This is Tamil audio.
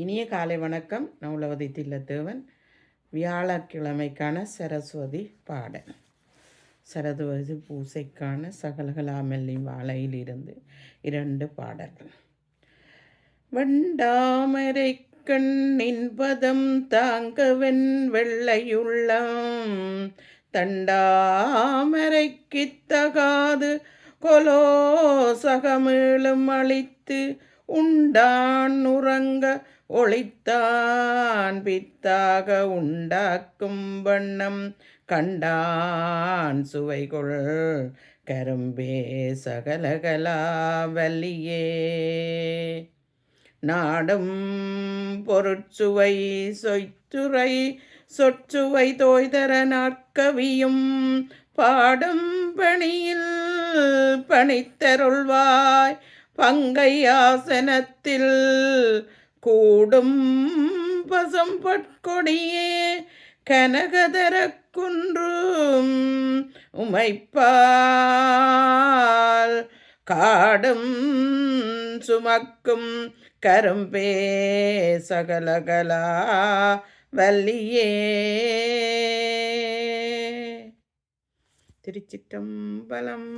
இனிய காலை வணக்கம். நவுலவதி தில்லத்தேவன். வியாழக்கிழமைக்கான சரஸ்வதி பாடல். சரஸ்வதி பூசைக்கான சகலகலாமெல்லி வாழையிலிருந்து இரண்டு பாடல்கள். வண்டாமரை கண்ணின் பதம் தாங்கவென் வெள்ளையுள்ளம். தண்டாமரைக்குத் தகாது கொலோ சகமேளும் அழித்து உண்டான் உறங்க ஒளித்தான் பித்தாக உண்டாக்கும் வண்ணம் கண்டான் சுவைகொள் கரும்பே சகலகலாவலியே நாடும் பொருட்சுவை சொய்த்துறை சொற்சுவை தோய்தர நாற்கவியும் பாடும் பணியில் பணித்தருள்வாய். பங்கையாசனத்தில் கூடும் பசம்பட்கொடியே கனகதர குன்றும் உமைப்பால் காடும் சுமக்கும் கரும்பே சகலகலா வல்லியே திருச்சிட்டம்பலம்